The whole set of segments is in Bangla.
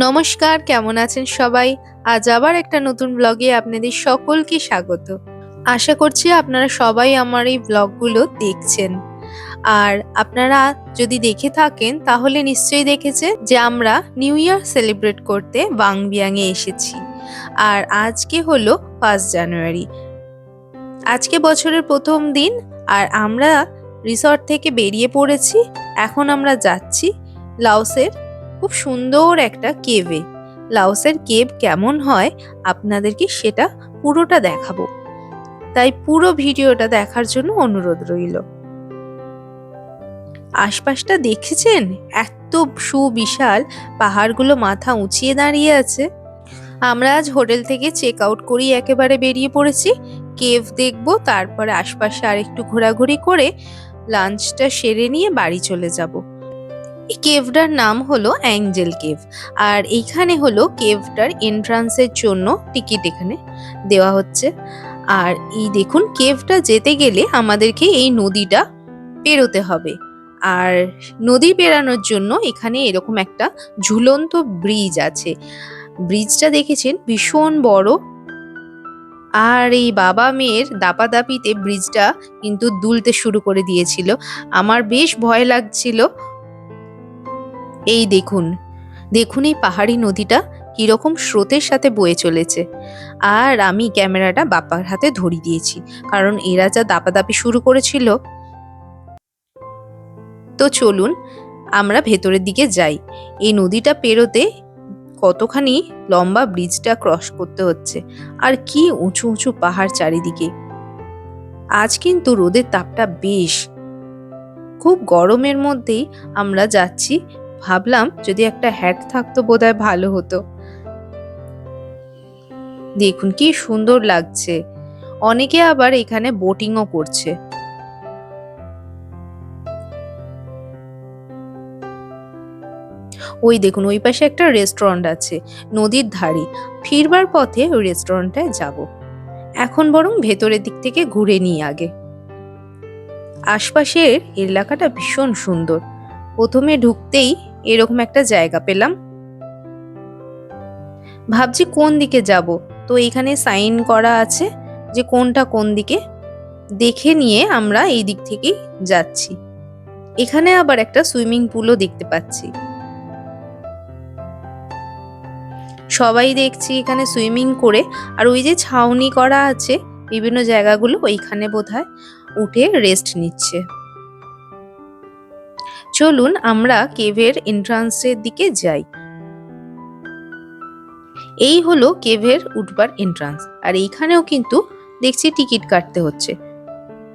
নমস্কার, কেমন আছেন সবাই? আজ আবার একটা নতুন ব্লগে আপনাদের সকলকে স্বাগত। আশা করছি আপনারা সবাই আমার এই ব্লগগুলো দেখছেন। আর আপনারা যদি দেখে থাকেন, তাহলে নিশ্চয়ই দেখেছে যে আমরা নিউ ইয়ার সেলিব্রেট করতে বাংবিয়াংয়ে এসেছি। আর আজকে হলো ফার্স্ট জানুয়ারি আজকে বছরের প্রথম দিন, আর আমরা রিসর্ট থেকে বেরিয়ে পড়েছি। এখন আমরা যাচ্ছি লাওসের খুব সুন্দর একটা কেভে। লাউসের কেভ কেমন হয় আপনাদেরকে সেটা পুরোটা দেখাবো। তাই পুরো ভিডিওটা দেখার জন্য অনুরোধ রইল। আশপাশটা দেখেছেন? এত সুবিশাল পাহাড়গুলো মাথা উঁচিয়ে দাঁড়িয়ে আছে। আমরা আজ হোটেল থেকে চেক আউট করেই একেবারে বেরিয়ে পড়েছি। কেভ দেখব, তারপরে আশপাশে আরেকটু ঘোরাঘুরি করে লাঞ্চটা সেরে নিয়ে বাড়ি চলে যাব। এই কেভটার নাম হলো অ্যাঞ্জেল কেভ। আর এইখানে হলো কেভটার এন্ট্রান্সের জন্য টিকিট এখানে দেওয়া হচ্ছে। আর এই দেখুন, কেভটা যেতে গেলে আমাদেরকে এই নদীটা পেরোতে হবে। আর নদী পেরানোর জন্য এখানে এরকম একটা ঝুলন্ত ব্রিজ আছে। ব্রিজটা দেখেছেন? ভীষণ বড়। আর এই বাবা মেয়ের দাপাদাপিতে ব্রিজটা কিন্তু দুলতে শুরু করে দিয়েছিল। আমার বেশ ভয় লাগছিল। এই দেখুন দেখুন এই পাহাড়ি নদীটা কীরকম স্রোতের সাথে বয়ে চলেছে। আর আমি ক্যামেরাটা বাপার হাতে ধরি দিয়েছি, কারণ এরা যা দাপাদাপি শুরু করেছিল। তো চলুন, আমরা ভেতরের দিকে যাই। এই নদীটা পেরোতে কতখানি লম্বা ব্রিজটা ক্রস করতে হচ্ছে, আর কি উঁচু উঁচু পাহাড় চারিদিকে। আজ কিন্তু রোদের তাপটা বেশ। খুব গরমের মধ্যেই আমরা যাচ্ছি ভাবলাম যদি একটা হ্যাট থাকতো বোধহয় ভালো হতো। দেখুন কি সুন্দর লাগছে। অনেকে আবার এখানে বোটিংও করছে। ওই দেখুন, ওই পাশে একটা রেস্টুরেন্ট আছে, নদীর ধারে। ফিরবার পথে ওই রেস্টুরেন্টটায় যাব। এখন বরং ভেতরের দিক থেকে ঘুরে নিই আগে। আশপাশের এলাকাটা ভীষণ সুন্দর। প্রথমে ঢুকতেই এরকম একটা জায়গা পেলাম। ভাবছি কোন দিকে যাব? তো এখানে সাইন করা আছে যে কোনটা কোন দিকে? দেখে নিয়ে আমরা এই দিক থেকেই যাচ্ছি। এখানে আবার একটা সুইমিং পুলও দেখতে পাচ্ছি। সবাই দেখছি এখানে সুইমিং করে। আর ওই যে ছাউনি করা আছে বিভিন্ন জায়গাগুলো, ওইখানে বোধহয় উঠে রেস্ট নিচ্ছে। চলুন আমরা কেভের এন্ট্রান্সের দিকে যাই। এই হলো কেভের উঠবার এন্ট্রান্স আর এইখানেও কিন্তু দেখছি টিকিট কাটতে হচ্ছে।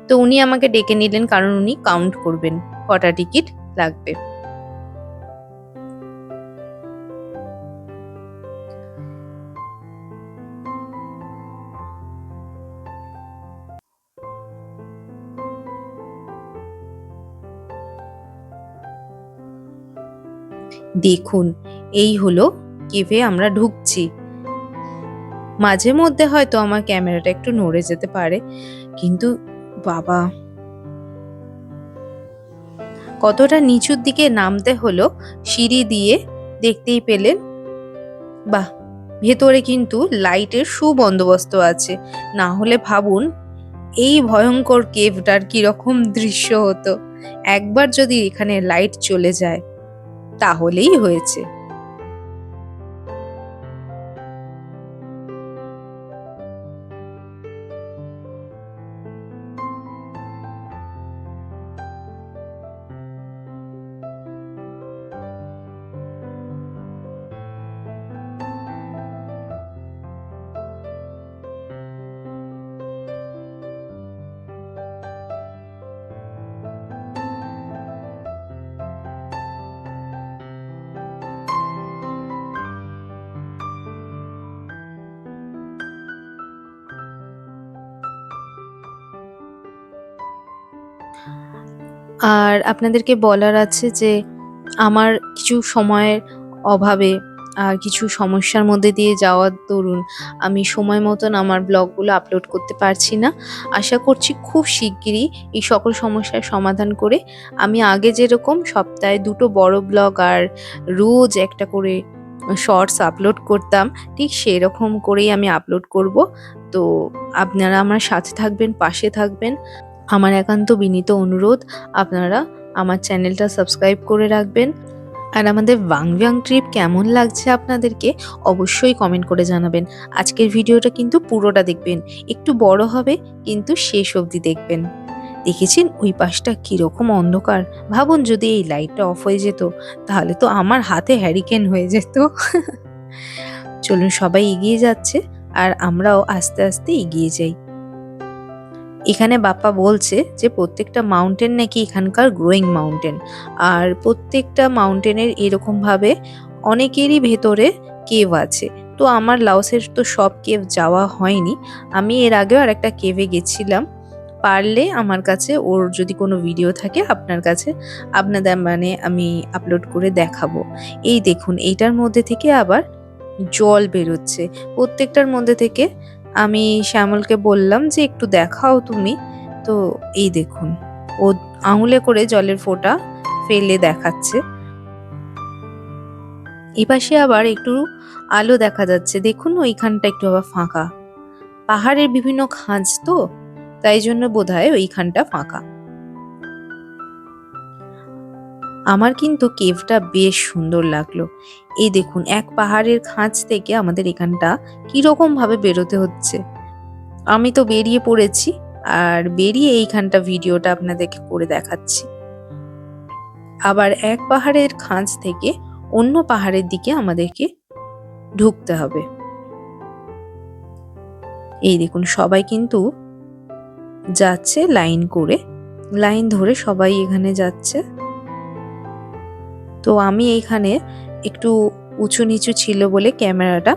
তো উনি আমাকে ডেকে নিলেন, কারণ উনি কাউন্ট করবেন, কটা টিকিট লাগবে। দেখুন, এই হলো কেভে আমরা ঢুকছি। মাঝে মধ্যে হয়তো আমার ক্যামেরাটা একটু নড়ে যেতে পারে, কিন্তু বাবা। কতটা নিচুর দিকে নামতে হলো সিঁড়ি দিয়ে দেখতেই পেলেন। বাহ, ভেতরে কিন্তু লাইটের সুবন্দোবস্ত আছে। না হলে ভাবুন, এই ভয়ঙ্কর কেভটার কীরকম দৃশ্য হতো। একবার যদি এখানে লাইট চলে যায়। তাহলেই হয়েছে। আর আপনাদেরকে বলার আছে যে আমার কিছু সময়ের অভাবে আর কিছু সমস্যার মধ্যে দিয়ে যাওয়ার দরুন আমি সময় মতন আমার ব্লগগুলো আপলোড করতে পারছি না। আশা করছি খুব শিগগিরই এই সকল সমস্যার সমাধান করে আমি আগে যেরকম সপ্তাহে দুটো বড় ব্লগ আর রোজ একটা করে শর্টস আপলোড করতাম, ঠিক সেরকম করেই আমি আপলোড করব। তো আপনারা আমার সাথে থাকবেন, পাশে থাকবেন। আমার একান্ত বিনীত অনুরোধ, আপনারা আমার চ্যানেলটা সাবস্ক্রাইব করে রাখবেন। আর আমাদের ওয়াংভিয়াং ট্রিপ কেমন লাগছে আপনাদেরকে অবশ্যই কমেন্ট করে জানাবেন। আজকের ভিডিওটা কিন্তু পুরোটা দেখবেন, একটু বড় হবে, কিন্তু শেষ অবধি দেখবেন। দেখেছেন ওই পাশটা কীরকম অন্ধকার? ভাবুন যদি এই লাইটটা অফ হয়ে যেত, তাহলে তো আমার হাতে হ্যারিকেন হয়ে যেত। চলুন সবাই এগিয়ে যাচ্ছে, আর আমরাও আস্তে আস্তে এগিয়ে যাই। এখানে বাপ্পা বলছে যে প্রত্যেকটা মাউন্টেন নাকি এখানকার গ্রোয়িং মাউন্টেন আর প্রত্যেকটা মাউন্টেনের এরকমভাবে অনেকেরই ভেতরে কেভ আছে। তো আমার লাউসের তো সব কেভ যাওয়া হয়নি। আমি এর আগেও আর একটা কেভে গেছিলাম। পারলে আমার কাছে, ওর যদি কোনো ভিডিও থাকে, আপনার কাছে আপনাদের মানে আমি আপলোড করে দেখাবো। এই দেখুন, এইটার মধ্যে থেকে আবার জল বেরোচ্ছে। প্রত্যেকটার মধ্যে থেকে আমি শ্যামলকে বললাম যে একটু দেখাও তুমি। তো এই দেখুন, ও আঙুলে করে জলের ফোঁটা ফেলে দেখাচ্ছে। এপাশে আবার একটু আলো দেখা যাচ্ছে। দেখুন, ওইখানটা একটু আবার ফাঁকা। পাহাড়ের বিভিন্ন খাঁজ তো, তাই জন্য বোধহয় ওইখানটা ফাঁকা। আমার কিন্তু কেভটা বেশ সুন্দর লাগল। এই দেখুন, এক পাহাড়ের খাঁজ থেকে আমাদের এখানটা কীরকম ভাবে বেরোতে হচ্ছে। আমি তো বেরিয়ে পড়েছি, আর বেরিয়ে এইখানটা ভিডিওটা আপনাদেরকে করে দেখাচ্ছি। আবার এক পাহাড়ের খাঁজ থেকে অন্য পাহাড়ের দিকে আমাদেরকে ঢুকতে হবে। এই দেখুন, সবাই কিন্তু যাচ্ছে লাইন করে, লাইন ধরে সবাই এখানে যাচ্ছে। তো আমি এইখানে একটু উঁচু নিচু ছিল বলে ক্যামেরাটা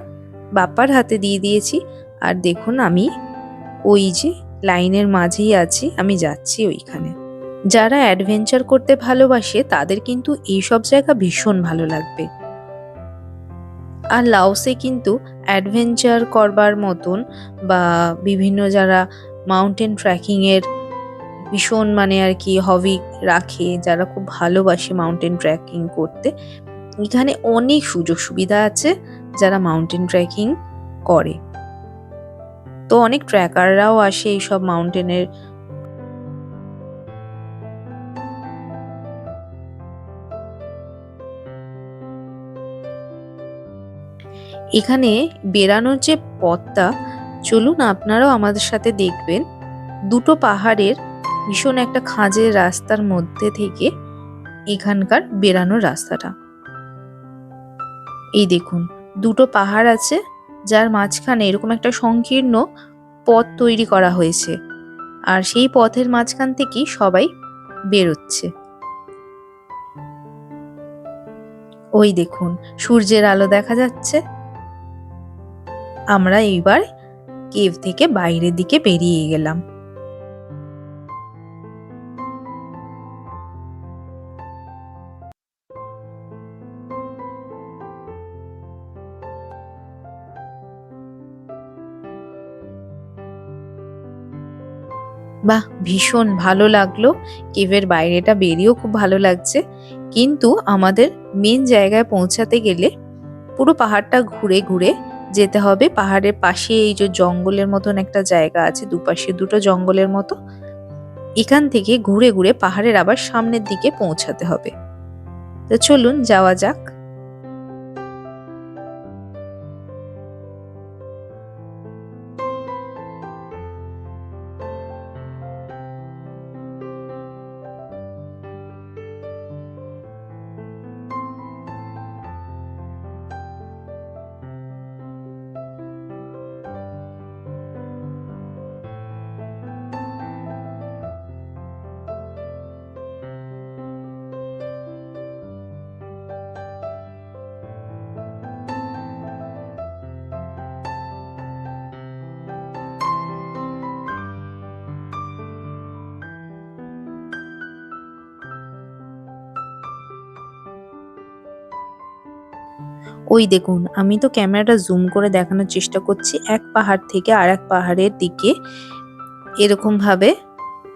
বাপ্পার হাতে দিয়ে দিয়েছি। আর দেখুন আমি ওই যে লাইনের মাঝেই আছি, আমি যাচ্ছি ওইখানে। যারা অ্যাডভেঞ্চার করতে ভালোবাসে, তাদের কিন্তু এইসব জায়গা ভীষণ ভালো লাগবে। আর লাওসে কিন্তু অ্যাডভেঞ্চার করবার মতন বা বিভিন্ন যারা মাউন্টেন ট্রেকিংয়ের ভীষণ মানে আর কি হবি রাখে, যারা খুব ভালোবাসে মাউন্টেন ট্রেকিং করতে। এখানে অনেক সুযোগ সুবিধা আছে যারা মাউন্টেন ট্রেকিং করে। তো অনেক ট্র্যাকাররাও আসে এইসব মাউন্টেনের এখানে বেরানোর যে পথটা, চলুন আপনারাও আমাদের সাথে দেখবেন। দুটো পাহাড়ের ভীষণ একটা খাঁজের রাস্তার মধ্যে থেকে এখানকার বেরানোর রাস্তাটা। এই দেখুন, দুটো পাহাড় আছে, যার মাঝখানে এরকম একটা সংকীর্ণ পথ তৈরি করা হয়েছে আর সেই পথের মাঝখান থেকেই সবাই বেরোচ্ছে। ওই দেখুন, সূর্যের আলো দেখা যাচ্ছে। আমরা এইবার কেভ থেকে বাইরের দিকে বেরিয়ে গেলাম। বাহ, ভীষণ ভালো লাগল। কেভের বাইরেটা বেরিয়েও খুব ভালো লাগছে। কিন্তু আমাদের মেন জায়গায় পৌঁছাতে গেলে পুরো পাহাড়টা ঘুরে ঘুরে যেতে হবে। পাহাড়ের পাশে এই যে জঙ্গলের মতন একটা জায়গা আছে, দুপাশে দুটো জঙ্গলের মতো, এখান থেকে ঘুরে ঘুরে পাহাড়ের আবার সামনের দিকে পৌঁছাতে হবে। তো চলুন, যাওয়া যাক। ওই দেখুন, আমি তো ক্যামেরাটা জুম করে দেখানোর চেষ্টা করছি, এক পাহাড় থেকে আর এক পাহাড়ের দিকে এরকমভাবে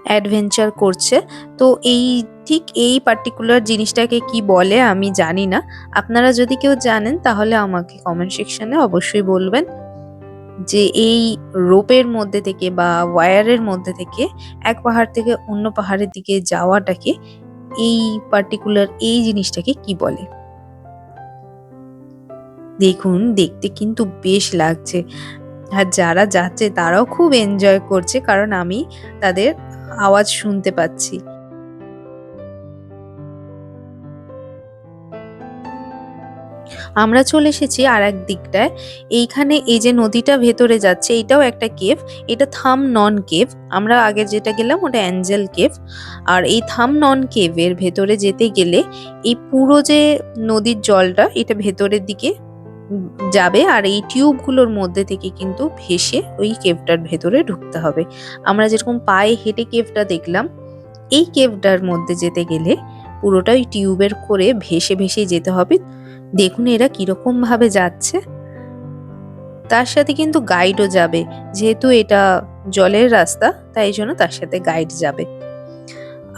অ্যাডভেঞ্চার করছে। তো এই ঠিক এই পার্টিকুলার জিনিসটাকে কি বলে আমি জানি না। আপনারা যদি কেউ জানেন, তাহলে আমাকে কমেন্ট সেকশনে অবশ্যই বলবেন যে এই রোপের মধ্যে থেকে বা ওয়্যারের মধ্যে থেকে এক পাহাড় থেকে অন্য পাহাড়ের দিকে যাওয়াটাকে এই পার্টিকুলার এই জিনিসটাকে কি বলে। দেখুন, দেখতে কিন্তু বেশ লাগছে। আর যারা যাচ্ছে তারাও খুব এনজয় করছে কারণ আমি তাদের আওয়াজ শুনতে পাচ্ছি। আমরা চলে এসেছি আর এক দিকটায়। এইখানে এই যে নদীটা ভেতরে যাচ্ছে, এটাও একটা কেভ এটা থাম নন কেভ আমরা আগে যেটা গেলাম ওটা অ্যাঞ্জেল কেভ আর এই থাম নন কেভের ভেতরে যেতে গেলে এই পুরো যে নদীর জলটা এটা ভেতরের দিকে যাবে আর এই টিউবগুলোর মধ্যে থেকে কিন্তু ভেসে ওই কেভটার ভেতরে ঢুকতে হবে। আমরা যেরকম পায়ে হেঁটে কেভটা দেখলাম, এই কেভটার মধ্যে যেতে গেলে পুরোটাই টিউবের করে ভেসে ভেসে যেতে হবে। দেখুন এরা কীরকম ভাবে যাচ্ছে। তার সাথে কিন্তু গাইডও যাবে, যেহেতু এটা জলের রাস্তা, তাই জন্য তার সাথে গাইড যাবে।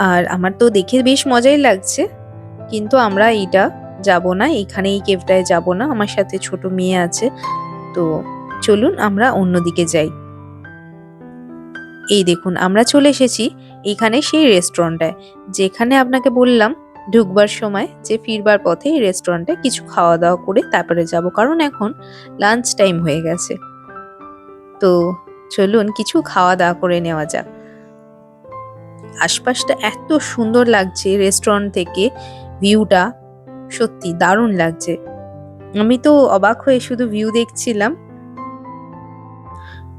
আর আমার তো দেখে বেশ মজাই লাগছে, কিন্তু আমরা এইটা যাব না এখানে এই কেভটায় যাব না, আমার সাথে ছোট মেয়ে আছে। তো চলুন আমরা অন্যদিকে যাই। এই দেখুন, আমরা চলে এসেছি এখানে সেই রেস্টুরেন্টটায় যেখানে আপনাকে বললাম ঢুকবার সময় যে ফিরবার পথে এই রেস্টুরেন্টে কিছু খাওয়া দাওয়া করে তারপরে যাব, কারণ এখন লাঞ্চ টাইম হয়ে গেছে। তো চলুন কিছু খাওয়া দাওয়া করে নেওয়া যাক। আশপাশটা এত সুন্দর লাগছে রেস্টুরেন্ট থেকে ভিউটা সত্যি দারুণ লাগছে। আমি তো অবাক হয়ে শুধু ভিউ দেখছিলাম।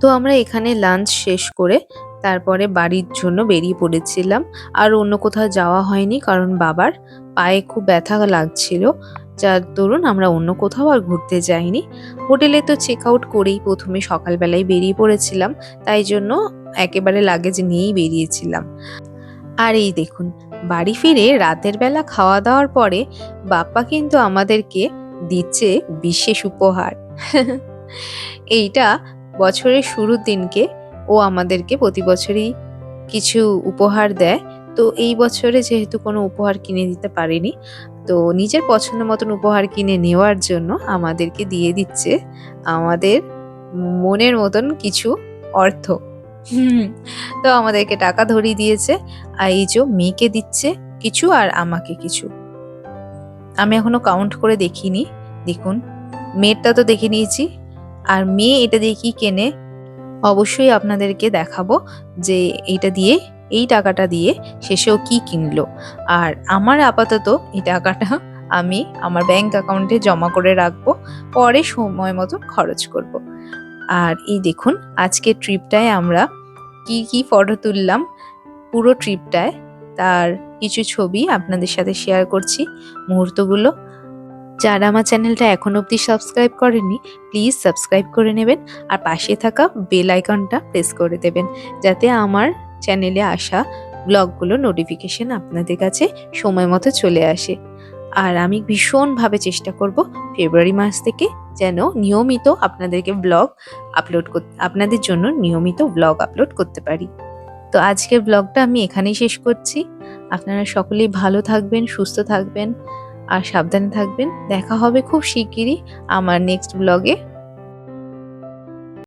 তো আমরা এখানে লাঞ্চ শেষ করে তারপরে বাড়ির জন্য বেরিয়ে পড়েছিলাম। আর অন্য কোথাও যাওয়া হয়নি কারণ বাবার পায়ে খুব ব্যথা লাগছিল। যার দরুন আমরা অন্য কোথাও আর ঘুরতে যাইনি। হোটেলে তো চেক আউট করেই প্রথমে সকালবেলায় বেরিয়ে পড়েছিলাম। তাই জন্য একেবারে লাগেজ নিয়েই বেরিয়েছিলাম। আর এই দেখুন বাড়ি ফিরে রাতের বেলা খাওয়া দাওয়ার পরে বাপ্পা কিন্তু আমাদেরকে দিচ্ছে বিশেষ উপহার। এইটা বছরের শুরুর দিনকে ও আমাদেরকে প্রতি বছরই কিছু উপহার দেয়। তো এই বছরে যেহেতু কোনো উপহার কিনে দিতে পারিনি, তো নিজের পছন্দ মতন উপহার কিনে নেওয়ার জন্য আমাদেরকে দিয়ে দিচ্ছে আমাদের মনের মতন কিছু অর্থ। তো আমাদেরকে টাকা ধরিয়ে দিয়েছে, আর এই যে মেয়েকে দিচ্ছে কিছু আর আমাকে কিছু। আমি এখনও কাউন্ট করে দেখিনি, দেখুন। মেয়েরটা তো দেখে নিয়েছি। আর মেয়ে এটা দিয়ে কি কেনে? অবশ্যই আপনাদেরকে দেখাবো যে এটা দিয়ে, এই টাকাটা দিয়ে শেষেও কি কিনলো। আর আমার আপাতত এই টাকাটা আমি আমার ব্যাংক অ্যাকাউন্টে জমা করে রাখব, পরে সময় মতো খরচ করব। আর এই দেখুন আজকে ট্রিপটায় আমরা কি কি ফটো তুললাম, পুরো ট্রিপটায়। তার কিছু ছবি আপনাদের সাথে শেয়ার করছি, মুহূর্তগুলো। যারা আমার চ্যানেলটা এখন অবধি সাবস্ক্রাইব করেনি প্লিজ সাবস্ক্রাইব করে নেবেন আর পাশে থাকা বেল আইকনটা প্রেস করে দেবেন, যাতে আমার চ্যানেলে আসা ব্লগগুলো নোটিফিকেশন আপনাদের কাছে সময় মতো চলে আসে। আর আমি ভীষণভাবে চেষ্টা করব ফেব্রুয়ারি মাস থেকে যেন নিয়মিত আপনাদেরকে ব্লগ আপলোড আপনাদের জন্য নিয়মিত ব্লগ আপলোড করতে পারি। তো আজকের ব্লগটা আমি এখানেই শেষ করছি। আপনারা সকলেই ভালো থাকবেন, সুস্থ থাকবেন আর সাবধানে থাকবেন। দেখা হবে খুব শিগগিরই আমার নেক্সট ব্লগে